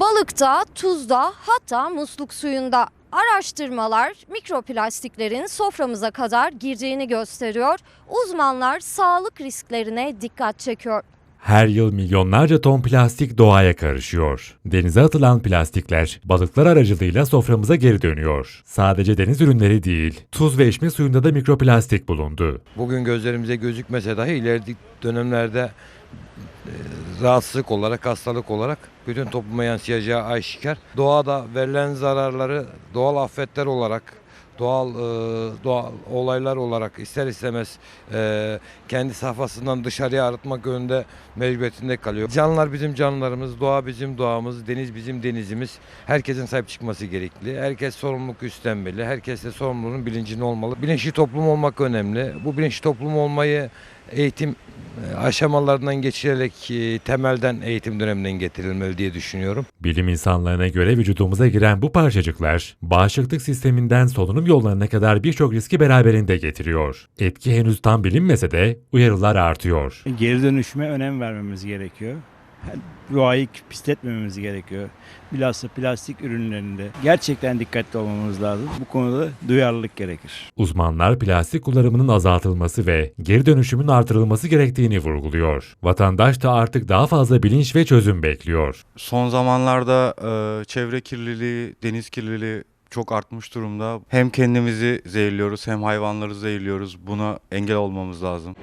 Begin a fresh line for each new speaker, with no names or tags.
Balıkta, tuzda hatta musluk suyunda araştırmalar mikroplastiklerin soframıza kadar girdiğini gösteriyor. Uzmanlar sağlık risklerine dikkat çekiyor.
Her yıl milyonlarca ton plastik doğaya karışıyor. Denize atılan plastikler balıklar aracılığıyla soframıza geri dönüyor. Sadece deniz ürünleri değil, tuz ve içme suyunda da mikroplastik bulundu.
Bugün gözlerimize gözükmese dahi ileriki dönemlerde rahatsızlık olarak, hastalık olarak bütün topluma yansıyacağı aşikar. Doğada verilen zararları doğal afetler olarak, doğal e, doğal olaylar olarak ister istemez e, kendi safhasından dışarıya arıtmak yönünde mecburiyetinde kalıyor. Canlılar bizim canlılarımız, doğa bizim doğamız, deniz bizim denizimiz. Herkesin sahip çıkması gerekli. Herkes sorumluluk üstlenmeli. Herkes de sorumluluğun bilincinde olmalı. Bilinçli toplum olmak önemli. Bu bilinçli toplum olmayı eğitim aşamalarından geçirerek e, temelden eğitim döneminden getirilmeli diye düşünüyorum.
Bilim insanlarına göre vücudumuza giren bu parçacıklar bağışıklık sisteminden solunum yollarına kadar birçok riski beraberinde getiriyor. Etki henüz tam bilinmese de uyarılar artıyor.
Geri dönüşüme önem vermemiz gerekiyor. Doğayı pisletmememiz gerekiyor. Bilhassa plastik ürünlerinde gerçekten dikkatli olmamız lazım. Bu konuda duyarlılık gerekir.
Uzmanlar plastik kullanımının azaltılması ve geri dönüşümün artırılması gerektiğini vurguluyor. Vatandaş da artık daha fazla bilinç ve çözüm bekliyor.
Son zamanlarda e, çevre kirliliği, deniz kirliliği çok artmış durumda. Hem kendimizi zehirliyoruz hem hayvanları zehirliyoruz. Buna engel olmamız lazım.